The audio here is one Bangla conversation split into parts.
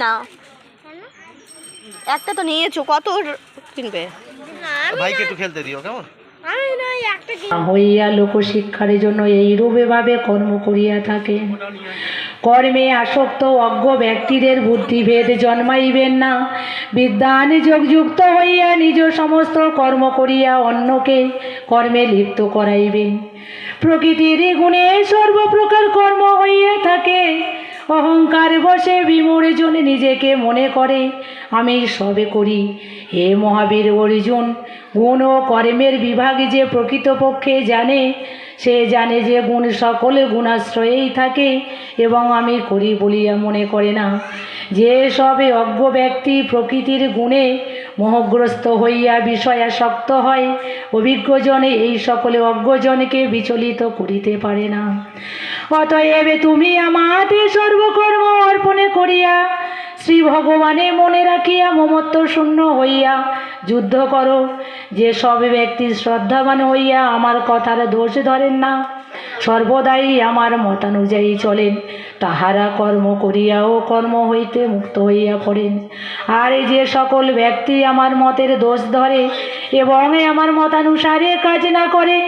না। একটা তো নিয়েছো কত কিনবে? ভাইকে একটু খেলতে দিও কেমন? হইয়া লোকশিক্ষার জন্য এইরূপে ভাবে কর্ম করিয়া থাকে। কর্মে আসক্ত অজ্ঞ ব্যক্তিদের বুদ্ধিভেদ জন্মাইবেন না। বিদ্যা নিযোগযুক্ত হইয়া নিজ সমস্ত কর্ম করিয়া অন্যকে কর্মে লিপ্ত করাইবেন। প্রকৃতির গুণে সর্বপ্রকার কর্ম হইয়া থাকে। অহংকার বসে বিমূঢ় জন নিজেকে মনে করে। আমি সবে করি। হে মহাবীর অর্জুন, গুণ ও কর্মের বিভাগ যে প্রকৃতপক্ষে জানে, সে জানে যে গুণ সকলে গুণাশ্রয়েই থাকে এবং আমি করি বলিয়া মনে করে না। যে সবে অজ্ঞ ব্যক্তি প্রকৃতির গুণে মোহগ্রস্ত হইয়া বিষয়াসক্ত হয়। অভিজ্ঞজনে এই সকলে অজ্ঞজনকে বিচলিত করিতে পারে না। অতএব তুমি আমাতে সর্বকর্ম অর্পণে করিয়া, শ্রী ভগবানে মনে রাখিয়া মমত্ব শূন্য হইয়া যুদ্ধ করো। যে সব ব্যক্তি শ্রদ্ধাবান হইয়া আমার কথার দোষ ধরেন না। সর্বদাই আমার মতানুযায়ী চলেন। তাহারা কর্ম করিয়াও কর্ম হইতে মুক্ত হইয়া পড়েন। আর এই যে সকল ব্যক্তি আমার মতের দোষ ধরে এবং আমার মতানুসারে কাজ না করে,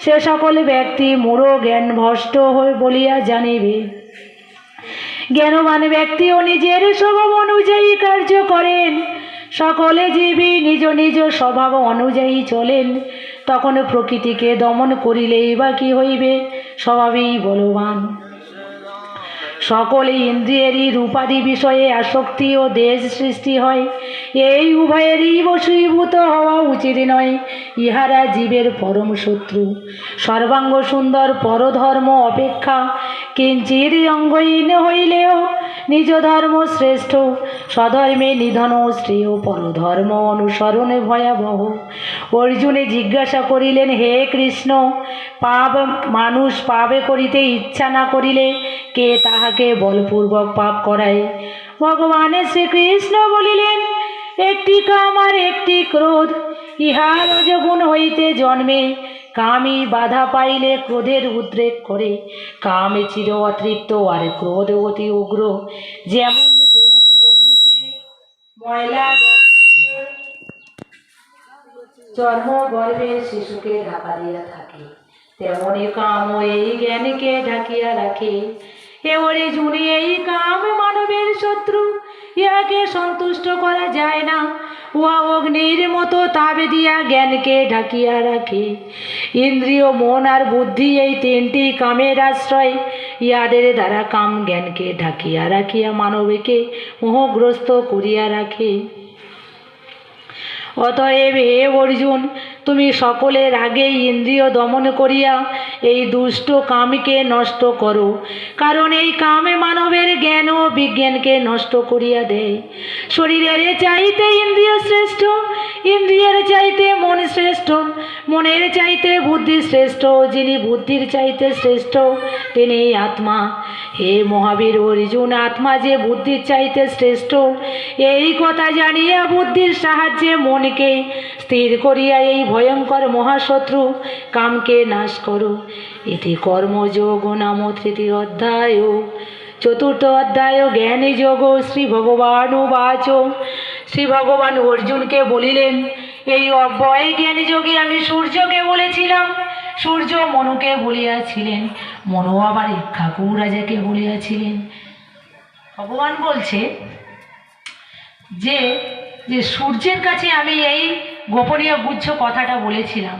সে সকল ব্যক্তি মূঢ় জ্ঞান ভ্রষ্ট হয়ে বলিয়া জানিবে। জ্ঞানবান ব্যক্তিও নিজের স্বভাব অনুযায়ী কার্য করেন। সকলে জীবী নিজ নিজ স্বভাব অনুযায়ী চলেন। তখন প্রকৃতিকে দমন করিলেই বা কি হইবে? স্বভাবেই বলবান। সকলে ইন্দ্রিয়েরই রূপাদি বিষয়ে আসক্তি ও দেশ সৃষ্টি হয়। এই উভয়েরই বশীভূত হওয়া উচিত নয়, ইহারা জীবের পরম শত্রু। সর্বাঙ্গ সুন্দর পরধর্ম অপেক্ষা কিঞ্চির অঙ্গহীন হইলেও নিজ ধর্ম শ্রেষ্ঠ। স্বধর্মে নিধন শ্রেয় পরধর্ম অনুসরণে ভয়াবহ। অর্জুনে জিজ্ঞাসা করিলেন, হে কৃষ্ণ, পাপ মানুষ পাবে করিতে ইচ্ছা না করিলে কে তাহাকে বলপূর্বক পাপ করায়। ভগবানের শ্রীকৃষ্ণ বলিলেন, একটি কাম আর একটি ক্রোধ, ইহার রজগুণ হইতে জন্মে কামই বাধা পাইলে ক্রোধের উদ্রেক করে। কামে চির অতৃপ্ত আর ক্রোধ অতি উগ্র। যেমন ময়লা জন্ম গর্ভের শিশুকে ঢাকা দিয়া থাকে, তেমনি কাম এই জ্ঞানকে ঢাকিয়া রাখে। এবারে জুনি এই কাম মানবের শত্রু। ইহাকে সন্তুষ্ট করা যায় না। উহা অগ্নির মতো তাবে দিয়া জ্ঞানকে ঢাকিয়া রাখে। ইন্দ্রিয়, মন আর বুদ্ধি এই তিনটি কামের আশ্রয়। ইহাদের দ্বারা কাম জ্ঞানকে ঢাকিয়া রাখিয়া মানবকে মোহগ্রস্ত করিয়া রাখে। অতএব হে অর্জুন তুমি সকলের আগেই ইন্দ্রিয় দমন করিয়া এই দুষ্ট কামকে নষ্ট করো। কারণ এই কামে মানবের জ্ঞান ও বিজ্ঞানকে নষ্ট করিয়া দেয়। শরীরের চাইতে ইন্দ্রিয় শ্রেষ্ঠ, ইন্দ্রিয়ের চাইতে মন শ্রেষ্ঠ, মনের চাইতে বুদ্ধি শ্রেষ্ঠ, যিনি বুদ্ধির চাইতে শ্রেষ্ঠ, তিনি আত্মা। হে মহাবীর অর্জুন, আত্মা যে বুদ্ধির চাইতে শ্রেষ্ঠ, এই কথা জানিয়া বুদ্ধির সাহায্যে মনকে স্থির করিয়া এই ভয়ঙ্কর মহাশত্রু, কামকে নাশ করো। এটি কর্মযোগ নাম তৃতীয় অধ্যায়। চতুর্থ অধ্যায়, জ্ঞানী যোগ, শ্রী ভগবান বাচ শ্রী ভগবান অর্জুনকে বলিলেন, এই অব্যয় জ্ঞানী যোগে আমি সূর্যকে বলেছিলাম। সূর্য মনুকে বলিয়াছিলেন, মনু আবার ইক্ষাকু রাজাকে বলিয়াছিলেন। ভগবান বলছে যে যে সূর্যের কাছে আমি এই গোপনীয় গুচ্ছ কথাটা বলেছিলাম।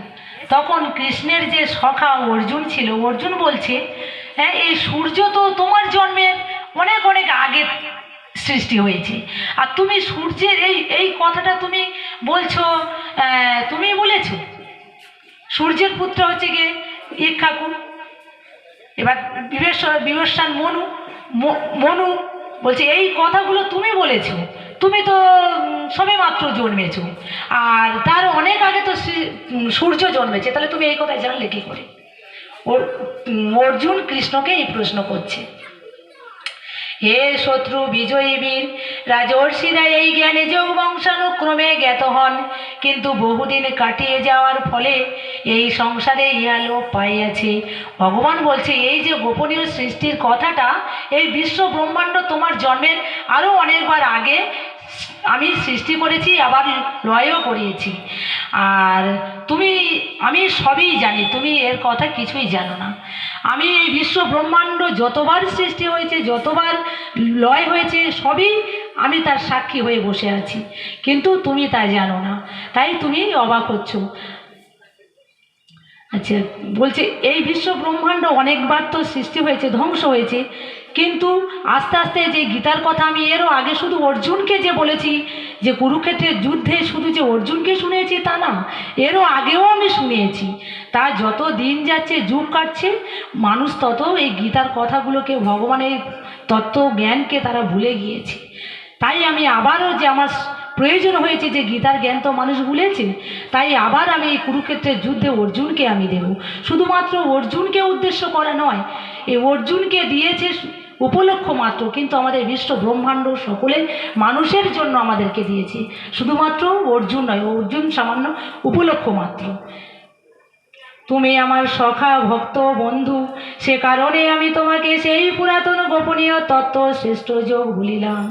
তখন কৃষ্ণের যে সখা অর্জুন ছিল, অর্জুন বলছে হ্যাঁ এই সূর্য তো তোমার জন্মের অনেক অনেক আগে সৃষ্টি হয়েছে। আর তুমি সূর্যের এই এই কথাটা তুমি বলছো তুমি বলেছ। সূর্যের পুত্র হচ্ছে গিয়ে ইক্ষাকু এবার বিবেশ বিবেশান মনু মনু বলছে, এই কথাগুলো তুমি বলেছ। তুমি তো সবে মাত্র জন্মেছো। আর তার অনেক আগে তো সূর্য জন্মেছে, তাহলে তুমি এই কথা জানলে কি করে? ওর অর্জুন কৃষ্ণকে এই প্রশ্ন করছে। হে শত্রু বিজয়ী বীর রাজর্ষিরা এই জ্ঞানে যোগ বংশানুক্রমে জ্ঞাত হন, কিন্তু বহুদিন কাটিয়ে যাওয়ার ফলে এই সংসারে ইহা লোপ পাইয়াছে। ভগবান বলছে, এই যে গোপনীয় সৃষ্টির কথাটা, এই বিশ্ব ব্রহ্মাণ্ড তোমার জন্মের আরও অনেকবার আগে আমি সৃষ্টি করেছি, আবার লয়ও করিয়েছি। আর তুমি, আমি সবই জানি, তুমি এর কথা কিছুই জানো না। আমি এই বিশ্ব ব্রহ্মাণ্ড যতবার সৃষ্টি হয়েছে, যতবার লয় হয়েছে, সবই আমি তার সাক্ষী হয়ে বসে আছি। কিন্তু তুমি তা জানো না। তাই তুমি অবাক হচ্ছ। আচ্ছা বলছে এই বিশ্ব ব্রহ্মাণ্ড অনেকবার তো সৃষ্টি হয়েছে, ধ্বংস হয়েছে, কিন্তু আস্তে আস্তে যে গীতার কথা আমি এরও আগে শুধু অর্জুনকে যে বলেছি, যে কুরুক্ষেত্রের যুদ্ধে শুধু যে অর্জুনকে শুনেছি তা না, এরও আগেও আমি শুনিয়েছি তা যত দিন যাচ্ছে, যুগ কাটছে, মানুষ তত এই গীতার কথাগুলোকে, ভগবানের তত্ত্ব জ্ঞানকে তারা ভুলে গিয়েছে। তাই আমি আবারও যে আমার প্রয়োজন হয়েছে যে গীতার জ্ঞান তো মানুষ ভুলেছে তাই আবার আমি এই কুরুক্ষেত্রের যুদ্ধে অর্জুনকে আমি দেব। শুধুমাত্র অর্জুনকে উদ্দেশ্য করা নয় এই অর্জুনকে দিয়েছে উপলক্ষ মাত্র, কিন্তু আমাদের বিশ্ব ব্রহ্মাণ্ড সকলে মানুষের জন্য আমাদেরকে দিয়েছে। শুধুমাত্র অর্জুন নয়, অর্জুন সামান্য উপলক্ষ মাত্র। তুমি আমার সখা ভক্ত বন্ধু, সে কারণে আমি তোমাকে সেই পুরাতন গোপনীয় তত্ত্ব শ্রেষ্ঠ যোগ ভুলিলাম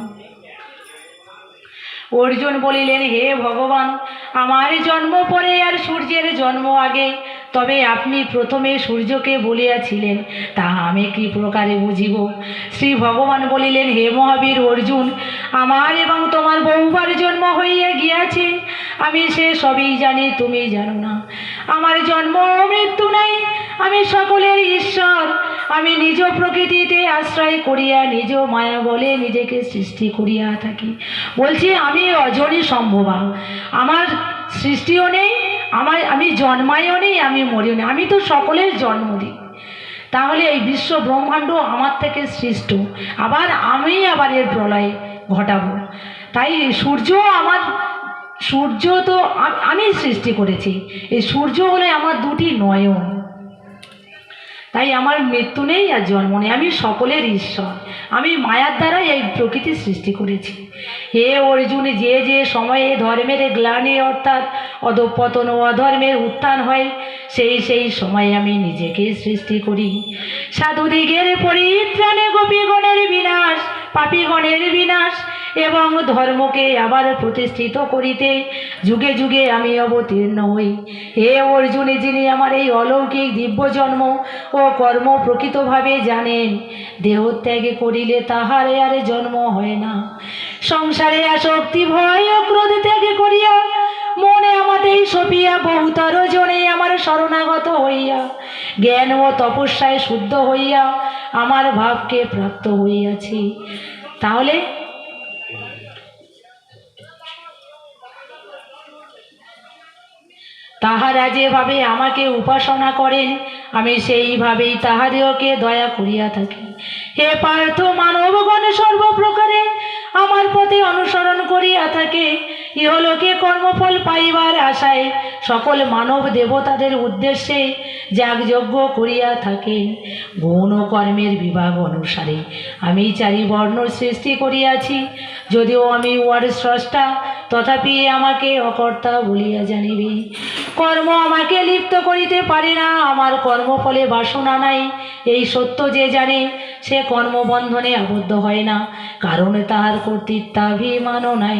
অর্জুন বলিলেন, হে ভগবান, আমার জন্ম পরে আর সূর্যের জন্ম আগে। তবে আপনি প্রথমে সূর্যকে বলিয়াছিলেন তাহা আমি কি প্রকারে বুঝিব? শ্রী ভগবান বলিলেন, হে মহাবীর অর্জুন, আমার এবং তোমার বহুবার জন্ম হইয়া গিয়াছে। আমি সে সবই জানি, তুমি জানো না। আমার জন্ম মৃত্যু নাই, আমি সকলের ঈশ্বর। আমি নিজ প্রকৃতিতে আশ্রয় করিয়া নিজ মায়া বলে নিজেকে সৃষ্টি করিয়া থাকি। বলছি, আমি অজনী সম্ভবা। আমার সৃষ্টিও নেই, আমার, আমি জন্মায়ও নেই, আমি মরিও নেই। আমি তো সকলের জন্ম দিই। তাহলে এই বিশ্ব ব্রহ্মাণ্ড আমার থেকে সৃষ্ট। আবার আমি আবার এর প্রলয় ঘটাবো। তাই সূর্য আমার, সূর্য তো আমি সৃষ্টি করেছি। এই সূর্য হলে আমার দুটি নয়ন। তাই আমার মৃত্যু নেই আর জন্ম নেই। আমি সকলের ঈশ্বর। আমি মায়ার দ্বারাই এই প্রকৃতি সৃষ্টি করেছি। হে অর্জুন, যে যে সময়ে ধর্মের গ্লানি অর্থাৎ অধপতন ও অধর্মের উত্থান হয়, সেই সেই সময়ে আমি নিজেকে সৃষ্টি করি। সাধুদিগের পরিত্রাণে গোপীগণের বিনাশ, পাপীগণের বিনাশ এবং ধর্মকে আবার প্রতিষ্ঠিত করিতে যুগে যুগে আমি অবতীর্ণ হই। হে অর্জুনে, যিনি আমার এই অলৌকিক দিব্য জন্ম ও কর্ম প্রকৃতভাবে জানেন, দেহত্যাগে করিলে তাহারে আর জন্ম হয় না। সংসারে আসক্তি, ভয় ও ক্রোধ ত্যাগে করিয়া মনে আমাতেই সপিয়া বহুতর জনে আমার শরণাগত হইয়া, জ্ঞান ও তপস্যায় শুদ্ধ হইয়া আমার ভাবকে প্রাপ্ত হইয়াছি। তাহলে তাহারা যেভাবে আমাকে উপাসনা করেন, আমি সেইভাবেই তাহাদেরকে দয়া করিয়া থাকি। হে পার্থ মানবগণ সর্বপ্রকারে আমার পথে অনুসরণ করিয়া থাকে, ইহলোকে কর্মফল পাইবার আশায় সকল মানব দেবতাদের উদ্দেশ্যে যাগযজ্ঞ করিয়া থাকে। গুণ কর্মের বিভাগ অনুসারে আমি চারি বর্ণ সৃষ্টি করিয়াছি, যদিও আমি উহার স্রষ্টা তথাপি আমাকে অকর্তা বলিয়া জানিবে, কর্ম আমাকে লিপ্ত করিতে পারে না, আমার কর্মফলে বাসনা নাই। এই সত্য যে জানে, সে কর্মবন্ধনে আবদ্ধ হয় না, কারণে তাহার কর্তৃত্বাভিমানও নাই।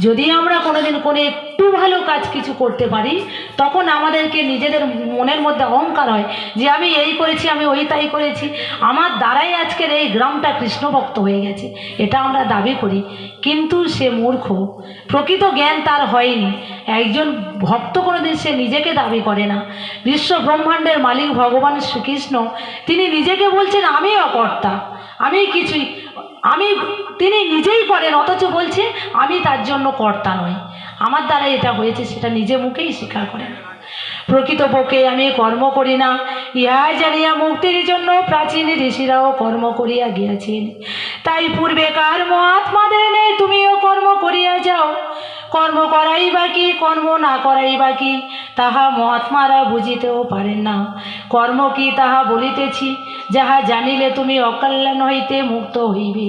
যদি আমরা কোনোদিন কোনো একটু ভালো কাজ কিছু করতে পারি, তখন আমাদেরকে নিজেদের মনের মধ্যে অহংকার হয় যে আমি এই করেছি, আমি ওই তাই করেছি। আমার দ্বারাই আজকের এই গ্রামটা কৃষ্ণভক্ত হয়ে গেছে, এটা আমরা দাবি করি। কিন্তু সে মূর্খ, প্রকৃত জ্ঞান তার হয়নি। একজন ভক্ত কোনোদিন সে নিজেকে দাবি করে না। বিশ্ব ব্রহ্মাণ্ডের মালিক ভগবান শ্রীকৃষ্ণ, তিনি নিজেকে বলছেন আমি অকর্তা আমি কিছুই আমি, তিনি নিজেই করেন, অথচ বলছে, আমি তার জন্য কর্তা নই। আমার দ্বারা এটা হয়েছে, সেটা নিজে মুখেই স্বীকার করেন। প্রকৃতপক্ষে আমি কর্ম করি না। ইহা জানিয়া মুক্তির জন্য প্রাচীন ঋষিরাও কর্ম করিয়া গিয়াছেন। তাই পূর্বেকার মহাত্মাদের নেই তুমিও কর্ম করিয়া যাও। কর্ম করাই বাকি কর্ম না করাই বাকি তাহা মহাত্মারা বুঝিতেও পারেন না। কর্ম কি তাহা বলিতেছি? যাহা জানিলে তুমি অকল্যাণ হইতে মুক্ত হইবে।